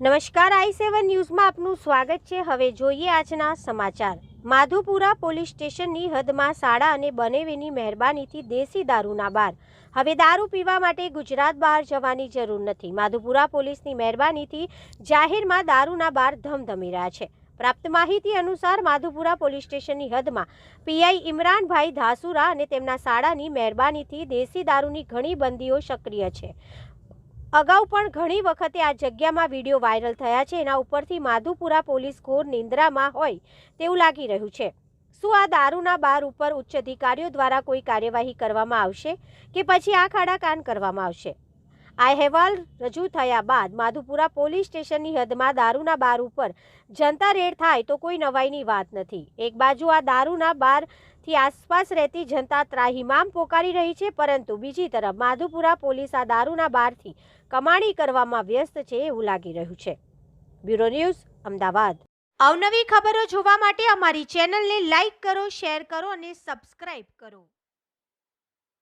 નમસ્કાર, આઈ સેવન ન્યૂઝમાં આપનું સ્વાગત છે. હવે જોઈએ આજના સમાચાર. માધુપુરા પોલીસ સ્ટેશનની હદમાં શાળા અને બનેવીની મહેરબાનીથી દેશી દારૂના બાર. હવે દારૂ પીવા માટે ગુજરાત બહાર જવાની જરૂર નથી. માધુપુરા પોલીસની મહેરબાનીથી જાહેરમાં દારૂના બાર ધમધમી રહ્યા છે. પ્રાપ્ત માહિતી અનુસાર માધુપુરા પોલીસ સ્ટેશનની હદમાં પીઆઈ ઇમરાનભાઈ ધાસુરા અને તેમના શાળાની મહેરબાનીથી દેશી દારૂની ઘણી બંદીઓ સક્રિય છે. અગાઉ પણ ઘણી વખતે આ જગ્યામાં વીડિયો વાયરલ થયા છે. એના ઉપરથી માધુપુરા પોલીસ ઘોર નિંદ્રામાં હોય તેવું લાગી રહ્યું છે. શું આ દારૂના બાર ઉપર ઉચ્ચ અધિકારીઓ દ્વારા કોઈ કાર્યવાહી કરવામાં આવશે કે પછી આ ખાડાકાન કરવામાં આવશે? આ અહેવાલ રજૂ થયા બાદ માધુપુરા પોલીસ સ્ટેશનની હદમાં દારૂના બાર ઉપર જનતા રેડ થાય તો કોઈ નવાઈની વાત નથી. એક બાજુ આ દારૂના બારથી આસપાસ રહેતી જનતા ત્રાહિમામ પોકારી રહી છે, પરંતુ બીજી તરફ માધુપુરા પોલીસ આ દારૂના બારથી કમાણી કરવામાં વ્યસ્ત છે એવું લાગી રહ્યું છે. Bureau news, Ahmedabad. અવનવી ખબરો જોવા માટે અમારી ચેનલને લાઈક કરો, શેર કરો અને સબસ્ક્રાઇબ કરો.